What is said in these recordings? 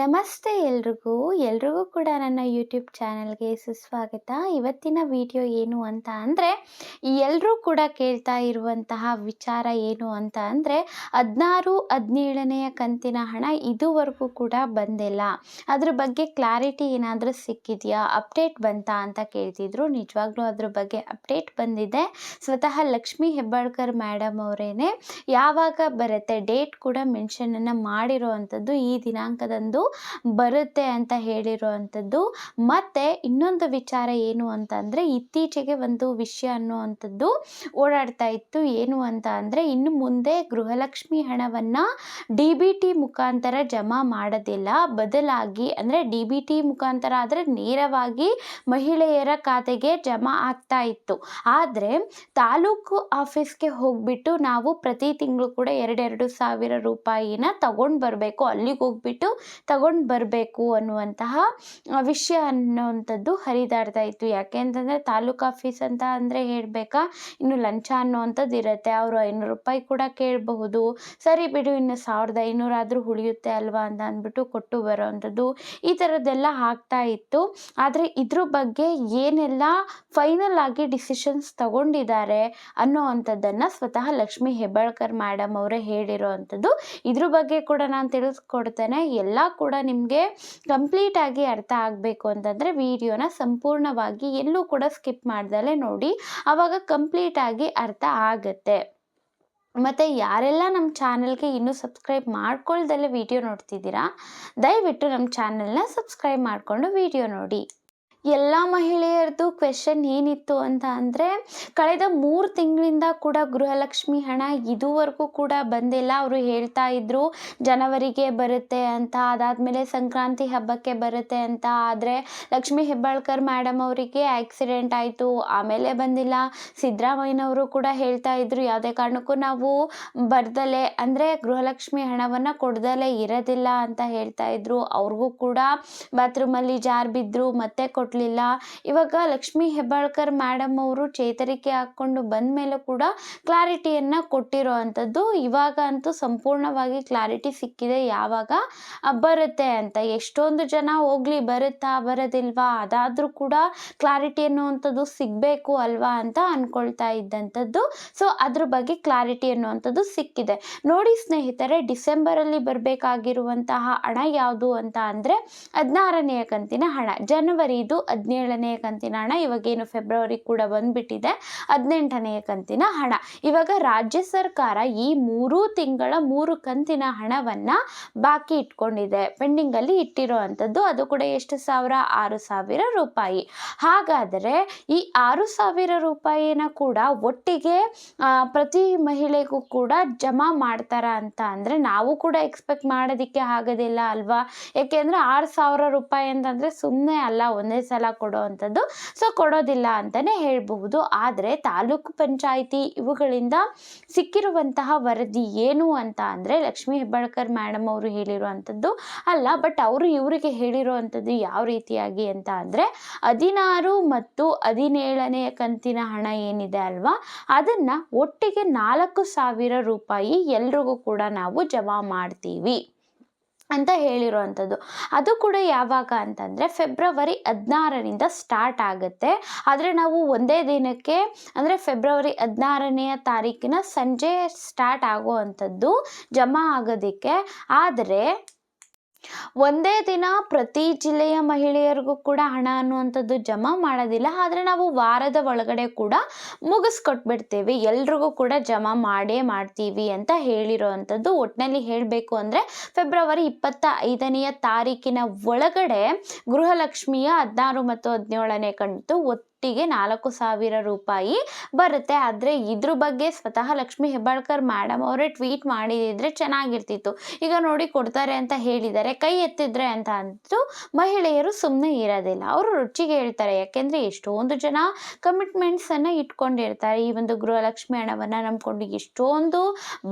ನಮಸ್ತೆ ಎಲ್ರಿಗೂ. ಎಲ್ರಿಗೂ ಕೂಡ ನನ್ನ ಯೂಟ್ಯೂಬ್ ಚಾನಲ್ಗೆ ಸುಸ್ವಾಗತ. ಇವತ್ತಿನ ವಿಡಿಯೋ ಏನು ಅಂತ ಅಂದರೆ ಎಲ್ಲರೂ ಕೂಡ ಕೇಳ್ತಾ ಇರುವಂತಹ ವಿಚಾರ ಏನು ಅಂತ ಅಂದರೆ, ಹದಿನಾರು, ಹದಿನೇಳನೆಯ ಕಂತಿನ ಹಣ ಇದುವರೆಗೂ ಕೂಡ ಬಂದಿಲ್ಲ. ಅದ್ರ ಬಗ್ಗೆ ಕ್ಲಾರಿಟಿ ಏನಾದರೂ ಸಿಕ್ಕಿದೆಯಾ? ಅಪ್ಡೇಟ್ ಬಂತಾ ಅಂತ ಕೇಳ್ತಿದ್ರು. ನಿಜವಾಗ್ಲೂ ಅದ್ರ ಬಗ್ಗೆ ಅಪ್ಡೇಟ್ ಬಂದಿದೆ. ಸ್ವತಃ ಲಕ್ಷ್ಮೀ ಹೆಬ್ಬಾಳ್ಕರ್ ಮೇಡಮ್ ಅವರೇನೆ, ಯಾವಾಗ ಬರುತ್ತೆ ಡೇಟ್ ಕೂಡ ಮೆನ್ಷನನ್ನು ಮಾಡಿರೋ ಅಂಥದ್ದು ಈ ದಿನಾಂಕದಂದು ಬರುತ್ತೆ ಅಂತ ಹೇಳಿರುವಂಥದ್ದು. ಮತ್ತು ಇನ್ನೊಂದು ವಿಚಾರ ಏನು ಅಂತ ಇತ್ತೀಚೆಗೆ ಒಂದು ವಿಷಯ ಅನ್ನುವಂಥದ್ದು ಓಡಾಡ್ತಾ ಇತ್ತು. ಏನು ಅಂತ ಅಂದರೆ, ಇನ್ನು ಮುಂದೆ ಗೃಹಲಕ್ಷ್ಮಿ ಹಣವನ್ನು ಡಿ ಬಿ ಟಿ ಮುಖಾಂತರ ಜಮಾ ಮಾಡೋದಿಲ್ಲ. ಬದಲಾಗಿ ಅಂದರೆ, ಡಿ ಬಿ ಟಿ ಮುಖಾಂತರ ಆದರೆ ನೇರವಾಗಿ ಮಹಿಳೆಯರ ಖಾತೆಗೆ ಜಮಾ ಆಗ್ತಾ ಇತ್ತು. ಆದರೆ, ತಾಲೂಕು ಆಫೀಸ್ಗೆ ಹೋಗ್ಬಿಟ್ಟು ನಾವು ಪ್ರತಿ ತಿಂಗಳು ಕೂಡ ಎರಡೆರಡು ಸಾವಿರ ರೂಪಾಯಿನ ತಗೊಂಡು ಬರಬೇಕು. ಅಲ್ಲಿಗೆ ಹೋಗ್ಬಿಟ್ಟು ತಗೊಂಡು ಬರಬೇಕು ಅನ್ನುವಂತಹ ವಿಷಯ ಅನ್ನೋವಂಥದ್ದು ಹರಿದಾಡ್ತಾ ಇತ್ತು. ಯಾಕೆ ಅಂತಂದರೆ ತಾಲೂಕು ಆಫೀಸ್ ಅಂತ ಅಂದರೆ ಹೇಳಬೇಕಾ, ಇನ್ನು ಲಂಚ ಅನ್ನೋವಂಥದ್ದು ಇರುತ್ತೆ. ಅವರು ಐನೂರು ರೂಪಾಯಿ ಕೂಡ ಕೇಳಬಹುದು. ಸರಿ ಬಿಡು, ಇನ್ನು ಸಾವಿರದ ಐನೂರಾದರೂ ಉಳಿಯುತ್ತೆ ಅಲ್ವಾ ಅಂತ ಅಂದ್ಬಿಟ್ಟು ಕೊಟ್ಟು ಬರೋವಂಥದ್ದು ಈ ಥರದ್ದೆಲ್ಲ ಆಗ್ತಾ ಇತ್ತು. ಆದರೆ ಇದ್ರ ಬಗ್ಗೆ ಏನೆಲ್ಲ ಫೈನಲ್ ಆಗಿ ಡಿಸಿಷನ್ಸ್ ತಗೊಂಡಿದ್ದಾರೆ ಅನ್ನೋ ಅಂಥದ್ದನ್ನು ಸ್ವತಃ ಲಕ್ಷ್ಮೀ ಹೆಬ್ಬಾಳ್ಕರ್ ಮೇಡಮ್ ಅವರೇ ಹೇಳಿರೋ ಅಂಥದ್ದು ಇದ್ರ ಬಗ್ಗೆ ಕೂಡ ನಾನು ತಿಳಿಸ್ಕೊಡ್ತೇನೆ. ಎಲ್ಲ ಕೂಡ ನಿಮಗೆ ಕಂಪ್ಲೀಟಾಗಿ ಅರ್ಥ ಆಗಬೇಕು ಅಂತಂದರೆ ವಿಡಿಯೋನ ಸಂಪೂರ್ಣವಾಗಿ ಎಲ್ಲೂ ಕೂಡ ಸ್ಕಿಪ್ ಮಾಡ್ದಲೇ ನೋಡಿ ಆವಾಗ ಕಂಪ್ಲೀಟಾಗಿ ಅರ್ಥ ಆಗುತ್ತೆ. ಮತ್ತು ಯಾರೆಲ್ಲ ನಮ್ಮ ಚಾನಲ್ಗೆ ಇನ್ನೂ ಸಬ್ಸ್ಕ್ರೈಬ್ ಮಾಡ್ಕೊಳ್ದಲ್ಲೇ ವಿಡಿಯೋ ನೋಡ್ತಿದ್ದೀರಾ, ದಯವಿಟ್ಟು ನಮ್ಮ ಚಾನಲ್ನ ಸಬ್ಸ್ಕ್ರೈಬ್ ಮಾಡಿಕೊಂಡು ವಿಡಿಯೋ ನೋಡಿ. ಎಲ್ಲ ಮಹಿಳೆಯರದು ಕ್ವೆಶನ್ ಏನಿತ್ತು ಅಂತ ಅಂದರೆ, ಕಳೆದ ಮೂರು ತಿಂಗಳಿಂದ ಕೂಡ ಗೃಹಲಕ್ಷ್ಮಿ ಹಣ ಇದುವರೆಗೂ ಕೂಡ ಬಂದಿಲ್ಲ. ಅವರು ಹೇಳ್ತಾ ಇದ್ರು, ಜನವರಿಗೆ ಬರುತ್ತೆ ಅಂತ, ಅದಾದಮೇಲೆ ಸಂಕ್ರಾಂತಿ ಹಬ್ಬಕ್ಕೆ ಬರುತ್ತೆ ಅಂತ. ಆದರೆ, ಲಕ್ಷ್ಮಿ ಹೆಬ್ಬಾಳ್ಕರ್ ಮೇಡಮ್ ಅವರಿಗೆ ಆಕ್ಸಿಡೆಂಟ್ ಆಯಿತು, ಆಮೇಲೆ ಬಂದಿಲ್ಲ. ಸಿದ್ದರಾಮಯ್ಯನವರು ಕೂಡ ಹೇಳ್ತಾ ಇದ್ರು, ಯಾವುದೇ ಕಾರಣಕ್ಕೂ ನಾವು ಬರ್ದಲೆ, ಅಂದರೆ ಗೃಹಲಕ್ಷ್ಮಿ ಹಣವನ್ನು ಕೊಡ್ದಲೇ ಇರೋದಿಲ್ಲ ಅಂತ ಹೇಳ್ತಾ ಇದ್ರು. ಅವ್ರಿಗೂ ಕೂಡ ಬಾತ್ರೂಮಲ್ಲಿ ಜಾರ್ ಬಿದ್ದರು ಮತ್ತೆ ಕೊಡಲಿಲ್ಲ ಇವಾಗ ಲಕ್ಷ್ಮೀ ಹೆಬ್ಬಾಳ್ಕರ್ ಮೇಡಮ್ ಅವರು ಚೇತರಿಕೆ ಹಾಕ್ಕೊಂಡು ಬಂದ ಮೇಲೆ ಕೂಡ ಕ್ಲಾರಿಟಿಯನ್ನು ಕೊಟ್ಟಿರೋ ಅಂಥದ್ದು. ಇವಾಗ ಅಂತೂ ಸಂಪೂರ್ಣವಾಗಿ ಕ್ಲಾರಿಟಿ ಸಿಕ್ಕಿದೆ. ಯಾವಾಗ? ಬರುತ್ತೆ ಅಂತ. ಎಷ್ಟೊಂದು ಜನ ಹೋಗ್ಲಿ, ಬರುತ್ತಾ, ಬರೋದಿಲ್ವಾ? ಅದಾದರೂ ಕೂಡ ಕ್ಲಾರಿಟಿ ಅನ್ನುವಂಥದ್ದು ಸಿಗಬೇಕು ಅಲ್ವಾ ಅಂತ ಅಂದ್ಕೊಳ್ತಾ ಇದ್ದಂಥದ್ದು. ಸೊ ಅದ್ರ ಬಗ್ಗೆ ಕ್ಲಾರಿಟಿ ಅನ್ನುವಂಥದ್ದು ಸಿಕ್ಕಿದೆ. ನೋಡಿ ಸ್ನೇಹಿತರೆ, ಡಿಸೆಂಬರಲ್ಲಿ ಬರಬೇಕಾಗಿರುವಂತಹ ಹಣ ಯಾವುದು ಅಂತ ಅಂದರೆ ಹದಿನಾರನೆಯ ಕಂತಿನ ಹಣ. ಜನವರಿದು ಹದಿನೇಳನೆಯ ಕಂತಿನ ಹಣ, ಇವಾಗೇನು ಫೆಬ್ರವರಿ ಕೂಡ ಬಂದ್ಬಿಟ್ಟಿದೆ ಹದಿನೆಂಟನೆಯ ಕಂತಿನ ಹಣ. ಇವಾಗ ರಾಜ್ಯ ಸರ್ಕಾರ ಈ ಮೂರು ತಿಂಗಳ ಮೂರು ಕಂತಿನ ಹಣವನ್ನು ಬಾಕಿ ಇಟ್ಕೊಂಡಿದೆ. ಪೆಂಡಿಂಗಲ್ಲಿ ಇಟ್ಟಿರೋ ಅಂಥದ್ದು ಅದು ಕೂಡ ಎಷ್ಟು ಸಾವಿರ? ಆರು ಸಾವಿರ ರೂಪಾಯಿ. ಹಾಗಾದರೆ ಈ ಆರು ಸಾವಿರ ರೂಪಾಯಿನ ಕೂಡ ಒಟ್ಟಿಗೆ ಪ್ರತಿ ಮಹಿಳೆಗೂ ಕೂಡ ಜಮಾ ಮಾಡ್ತಾರ ಅಂತ ಅಂದರೆ ನಾವು ಕೂಡ ಎಕ್ಸ್ಪೆಕ್ಟ್ ಮಾಡೋದಕ್ಕೆ ಆಗೋದಿಲ್ಲ ಅಲ್ವಾ? ಏಕೆಂದರೆ ಆರು ಸಾವಿರ ರೂಪಾಯಿ ಅಂತಂದರೆ ಸುಮ್ಮನೆ ಅಲ್ಲ, ಒಂದೇ ಕೊಡೋ ಅಂಥದ್ದು. ಸೊ ಕೊಡೋದಿಲ್ಲ ಅಂತಲೇ ಹೇಳಬಹುದು. ಆದರೆ ತಾಲೂಕು ಪಂಚಾಯಿತಿ ಇವುಗಳಿಂದ ಸಿಕ್ಕಿರುವಂತಹ ವರದಿ ಏನು ಅಂತ ಅಂದರೆ ಲಕ್ಷ್ಮೀ ಹೆಬ್ಬಾಳ್ಕರ್ ಮೇಡಮ್ ಅವರು ಹೇಳಿರುವಂಥದ್ದು ಅಲ್ಲ ಬಟ್ ಅವರು ಇವರಿಗೆ ಹೇಳಿರುವಂಥದ್ದು ಯಾವ ರೀತಿಯಾಗಿ ಅಂತ ಅಂದರೆ ಹದಿನಾರು ಮತ್ತು ಹದಿನೇಳನೆಯ ಕಂತಿನ ಹಣ ಏನಿದೆ ಅಲ್ವಾ, ಅದನ್ನು ಒಟ್ಟಿಗೆ ನಾಲ್ಕು ಸಾವಿರ ರೂಪಾಯಿ ಎಲ್ರಿಗೂ ಕೂಡ ನಾವು ಜಮಾ ಮಾಡ್ತೀವಿ. ಅಂತ ಹೇಳಿರುವಂಥದ್ದು. ಅದು ಕೂಡ ಯಾವಾಗ ಅಂತಂದರೆ ಫೆಬ್ರವರಿ ಹದಿನಾರರಿಂದ ಸ್ಟಾರ್ಟ್ ಆಗುತ್ತೆ. ಆದರೆ ನಾವು ಒಂದೇ ದಿನಕ್ಕೆ ಅಂದರೆ ಫೆಬ್ರವರಿ ಹದಿನಾರನೆಯ ತಾರೀಕಿನ ಸಂಜೆ ಸ್ಟಾರ್ಟ್ ಆಗುವಂಥದ್ದು ಜಮಾ ಆಗೋದಕ್ಕೆ. ಆದರೆ ಒಂದೇ ದಿನ ಪ್ರತಿ ಜಿಲ್ಲೆಯ ಮಹಿಳೆಯರಿಗೂ ಕೂಡ ಹಣ ಅನ್ನುವಂಥದ್ದು ಜಮಾ ಮಾಡೋದಿಲ್ಲ. ಆದರೆ ನಾವು ವಾರದ ಒಳಗಡೆ ಕೂಡ ಮುಗಿಸ್ಕೊಟ್ಬಿಡ್ತೀವಿ. ಎಲ್ರಿಗೂ ಕೂಡ ಜಮಾ ಮಾಡೇ ಮಾಡ್ತೀವಿ ಅಂತ ಹೇಳಿರೋ ಅಂಥದ್ದು ಒಟ್ಟಿನಲ್ಲಿ ಹೇಳಬೇಕು ಅಂದರೆ ಫೆಬ್ರವರಿ ಇಪ್ಪತ್ತ ಐದನೆಯ ತಾರೀಕಿನ ಒಳಗಡೆ ಗೃಹಲಕ್ಷ್ಮಿಯ ಹದಿನಾರು ಮತ್ತು ಹದಿನೇಳನೇ ಕಂತು ಒಟ್ಟಿಗೆ ನಾಲ್ಕು ಸಾವಿರ ರೂಪಾಯಿ ಬರುತ್ತೆ. ಆದರೆ ಇದ್ರ ಬಗ್ಗೆ ಸ್ವತಃ ಲಕ್ಷ್ಮೀ ಹೆಬ್ಬಾಳ್ಕರ್ ಮೇಡಮ್ ಅವರೇ ಟ್ವೀಟ್ ಮಾಡಿದಿದ್ರೆ ಚೆನ್ನಾಗಿರ್ತಿತ್ತು. ಈಗ ನೋಡಿ ಕೊಡ್ತಾರೆ ಅಂತ ಹೇಳಿದ್ದಾರೆ ಕೈ ಎತ್ತಿದ್ರೆ ಅಂತ ಅಂತೂ ಮಹಿಳೆಯರು ಸುಮ್ಮನೆ ಇರೋದಿಲ್ಲ. ಅವರು ರುಚಿಗೆ ಹೇಳ್ತಾರೆ. ಯಾಕೆಂದರೆ ಎಷ್ಟೊಂದು ಜನ ಕಮಿಟ್ಮೆಂಟ್ಸನ್ನು ಇಟ್ಕೊಂಡಿರ್ತಾರೆ. ಈ ಒಂದು ಗೃಹಲಕ್ಷ್ಮಿ ಹಣವನ್ನು ನಂಬಿಕೊಂಡು ಎಷ್ಟೊಂದು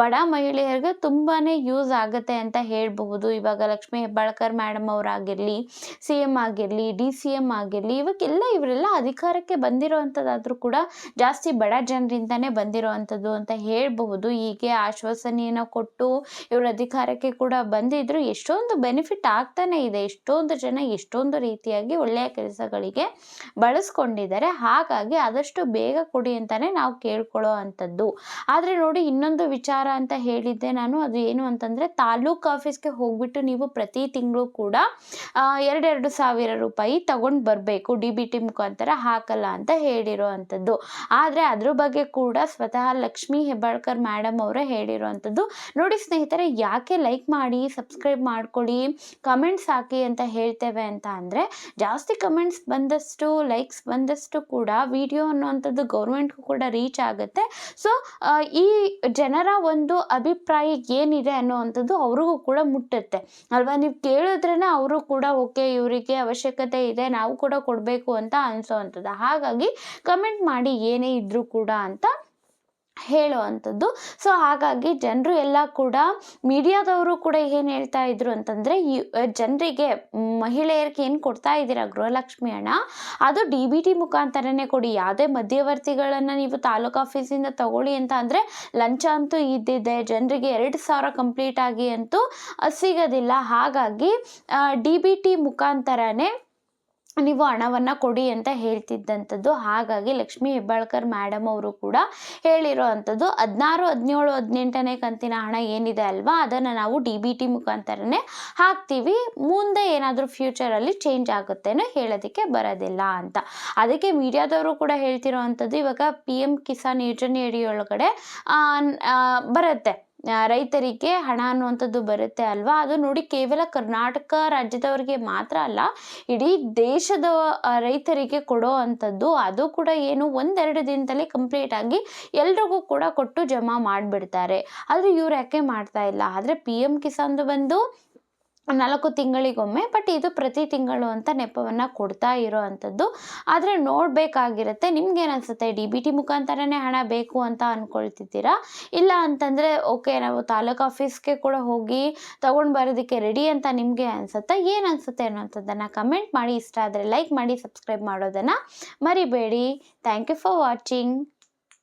ಬಡ ಮಹಿಳೆಯರಿಗೆ ತುಂಬಾ ಯೂಸ್ ಆಗುತ್ತೆ ಅಂತ ಹೇಳಬಹುದು. ಇವಾಗ ಲಕ್ಷ್ಮಿ ಹೆಬ್ಬಾಳ್ಕರ್ ಮೇಡಮ್ ಅವರಾಗಿರಲಿ ಸಿ ಎಂ ಆಗಿರಲಿ ಡಿ ಸಿ ಎಂ ಆಗಿರಲಿ ಇವಾಗೆಲ್ಲ ಇವರೆಲ್ಲ ಅಧಿಕಾರಕ್ಕೆ ಅಧಿಕಾರಕ್ಕೆ ಬಂದಿರೋವಂಥದ್ದಾದರೂ ಕೂಡ ಜಾಸ್ತಿ ಬಡ ಜನರಿಂದನೇ ಬಂದಿರೋವಂಥದ್ದು ಅಂತ ಹೇಳಬಹುದು. ಹೀಗೆ ಆಶ್ವಾಸನೆಯನ್ನು ಕೊಟ್ಟು ಇವರು ಅಧಿಕಾರಕ್ಕೆ ಕೂಡ ಬಂದಿದ್ರು. ಎಷ್ಟೊಂದು ಬೆನಿಫಿಟ್ ಆಗ್ತಾನೆ ಇದೆ. ಎಷ್ಟೊಂದು ಜನ ಎಷ್ಟೊಂದು ರೀತಿಯಾಗಿ ಒಳ್ಳೆಯ ಕೆಲಸಗಳಿಗೆ ಬಳಸ್ಕೊಂಡಿದ್ದಾರೆ. ಹಾಗಾಗಿ ಆದಷ್ಟು ಬೇಗ ಕೊಡಿ ಅಂತಲೇ ನಾವು ಕೇಳ್ಕೊಳ್ಳೋ ಅಂಥದ್ದು. ಆದರೆ ನೋಡಿ, ಇನ್ನೊಂದು ವಿಚಾರ ಅಂತ ಹೇಳಿದ್ದೆ ನಾನು. ಅದು ಏನು ಅಂತಂದರೆ, ತಾಲೂಕು ಆಫೀಸ್ಗೆ ಹೋಗ್ಬಿಟ್ಟು ನೀವು ಪ್ರತಿ ತಿಂಗಳು ಕೂಡ ಎರಡೆರಡು ಸಾವಿರ ರೂಪಾಯಿ ತಗೊಂಡು ಬರಬೇಕು. ಡಿ ಬಿ ಟಿ ಮುಖಾಂತರ ಹಾಕಲ್ಲ ಅಂತ ಹೇಳಿರೋ ಅಂಥದ್ದು ಆದರೆ ಅದ್ರ ಬಗ್ಗೆ ಕೂಡ ಸ್ವತಃ ಲಕ್ಷ್ಮೀ ಹೆಬ್ಬಾಳ್ಕರ್ ಮೇಡಮ್ ಅವರೇ ಹೇಳಿರುವಂಥದ್ದು. ನೋಡಿ ಸ್ನೇಹಿತರೆ, ಯಾಕೆ ಲೈಕ್ ಮಾಡಿ ಸಬ್ಸ್ಕ್ರೈಬ್ ಮಾಡ್ಕೊಳ್ಳಿ ಕಮೆಂಟ್ಸ್ ಹಾಕಿ ಅಂತ ಹೇಳ್ತೇವೆ ಅಂತ ಅಂದರೆ, ಜಾಸ್ತಿ ಕಮೆಂಟ್ಸ್ ಬಂದಷ್ಟು ಲೈಕ್ಸ್ ಬಂದಷ್ಟು ಕೂಡ ವಿಡಿಯೋ ಅನ್ನುವಂಥದ್ದು ಗೌರ್ಮೆಂಟ್ಗೂ ಕೂಡ ರೀಚ್ ಆಗುತ್ತೆ. ಸೊ ಈ ಜನರ ಒಂದು ಅಭಿಪ್ರಾಯ ಏನಿದೆ ಅನ್ನೋವಂಥದ್ದು ಅವ್ರಿಗೂ ಕೂಡ ಮುಟ್ಟುತ್ತೆ. ಅಲ್ವಾ? ನೀವು ಕೇಳಿದ್ರೇ ಅವರು ಕೂಡ ಓಕೆ ಇವರಿಗೆ ಅವಶ್ಯಕತೆ ಇದೆ, ನಾವು ಕೂಡ ಕೊಡಬೇಕು ಅಂತ ಅನಿಸೋ ಅಂಥದ್ದು. ಹಾಗಾಗಿ ಕಮೆಂಟ್ ಮಾಡಿ ಏನೇ ಇದ್ರೂ ಕೂಡ ಅಂತ ಹೇಳುವಂಥದ್ದು. ಸೊ ಹಾಗಾಗಿ ಜನರು ಎಲ್ಲ ಕೂಡ ಮೀಡಿಯಾದವರು ಕೂಡ ಏನು ಹೇಳ್ತಾ ಇದ್ರು ಅಂತಂದರೆ, ಈ ಜನರಿಗೆ ಮಹಿಳೆಯರಿಗೆ ಏನು ಕೊಡ್ತಾ ಇದ್ದೀರಾ ಗೃಹಲಕ್ಷ್ಮಿ ಹಣ, ಅದು ಡಿ ಬಿ ಟಿ ಮುಖಾಂತರನೇ ಕೊಡಿ. ಯಾವುದೇ ಮಧ್ಯವರ್ತಿಗಳನ್ನು ನೀವು ತಾಲೂಕು ಆಫೀಸಿಂದ ತಗೊಳ್ಳಿ ಅಂತ ಅಂದರೆ, ಲಂಚ ಅಂತೂ ಇದ್ದಿದೆ. ಜನರಿಗೆ ಎರಡು ಸಾವಿರ ಕಂಪ್ಲೀಟ್ ಆಗಿ ಅಂತೂ ಸಿಗೋದಿಲ್ಲ. ಹಾಗಾಗಿ ಡಿ ಬಿ ಟಿ ಮುಖಾಂತರನೇ ನೀವು ಹಣವನ್ನು ಕೊಡಿ ಅಂತ ಹೇಳ್ತಿದ್ದಂಥದ್ದು. ಹಾಗಾಗಿ ಲಕ್ಷ್ಮೀ ಹೆಬ್ಬಾಳ್ಕರ್ ಮೇಡಮ್ ಅವರು ಕೂಡ ಹೇಳಿರೋ ಅಂಥದ್ದು ಹದಿನಾರು, ಹದಿನೇಳು, ಹದಿನೆಂಟನೇ ಕಂತಿನ ಹಣ ಏನಿದೆ ಅಲ್ವಾ, ಅದನ್ನು ನಾವು ಡಿ ಬಿ ಟಿ ಮುಖಾಂತರನೇ ಹಾಕ್ತೀವಿ. ಮುಂದೆ ಏನಾದರೂ ಫ್ಯೂಚರಲ್ಲಿ ಚೇಂಜ್ ಆಗುತ್ತೇನೋ ಹೇಳೋದಕ್ಕೆ ಬರೋದಿಲ್ಲ ಅಂತ. ಅದಕ್ಕೆ ಮೀಡಿಯಾದವರು ಕೂಡ ಹೇಳ್ತಿರೋ ಅಂಥದ್ದು ಇವಾಗ ಪಿ ಎಂ ಕಿಸಾನ್ ಯೋಜನೆ ಅಡಿಯೊಳಗಡೆ ಬರುತ್ತೆ. ರೈತರಿಗೆ ಹಣ ಅನ್ನುವಂಥದ್ದು ಬರುತ್ತೆ ಅಲ್ವಾ? ಅದು ನೋಡಿ ಕೇವಲ ಕರ್ನಾಟಕ ರಾಜ್ಯದವರಿಗೆ ಮಾತ್ರ ಅಲ್ಲ, ಇಡೀ ದೇಶದ ರೈತರಿಗೆ ಕೊಡೋ ಅಂಥದ್ದು ಅದು ಕೂಡ ಏನು ಒಂದೆರಡು ದಿನದಲ್ಲಿ ಕಂಪ್ಲೀಟ್ ಆಗಿ ಎಲ್ರಿಗೂ ಕೂಡ ಕೊಟ್ಟು ಜಮಾ ಮಾಡಿಬಿಡ್ತಾರೆ. ಆದರೆ ಇವ್ರು ಯಾಕೆ ಮಾಡ್ತಾ ಇಲ್ಲ? ಆದರೆ ಪಿ ಎಂ ಕಿಸಾನ್ದು ಬಂದು ನಾಲ್ಕು ತಿಂಗಳಿಗೊಮ್ಮೆ ಬಟ್ ಇದು ಪ್ರತಿ ತಿಂಗಳು ಅಂತ ನೆಪವನ್ನು ಕೊಡ್ತಾ ಇರೋ ಅಂಥದ್ದು ಆದರೆ ನೋಡಬೇಕಾಗಿರುತ್ತೆ ನಿಮ್ಗೇನು ಅನಿಸುತ್ತೆ ಡಿ ಬಿ ಟಿ ಮುಖಾಂತರನೇ ಹಣ ಬೇಕು ಅಂತ ಅಂದ್ಕೊಳ್ತಿದ್ದೀರಾ ಇಲ್ಲ ಅಂತಂದರೆ ಓಕೆ ನಾವು ತಾಲೂಕು ಆಫೀಸ್ಗೆ ಕೂಡ ಹೋಗಿ ತೊಗೊಂಡು ಬರೋದಕ್ಕೆ ರೆಡಿ ಅಂತ ನಿಮಗೆ ಅನಿಸುತ್ತೆ? ಏನು ಅನಿಸುತ್ತೆ ಅನ್ನೋಂಥದ್ದನ್ನು ಕಮೆಂಟ್ ಮಾಡಿ. ಇಷ್ಟ ಆದರೆ ಲೈಕ್ ಮಾಡಿ ಸಬ್ಸ್ಕ್ರೈಬ್ ಮಾಡೋದನ್ನು ಮರಿಬೇಡಿ. Thank you for watching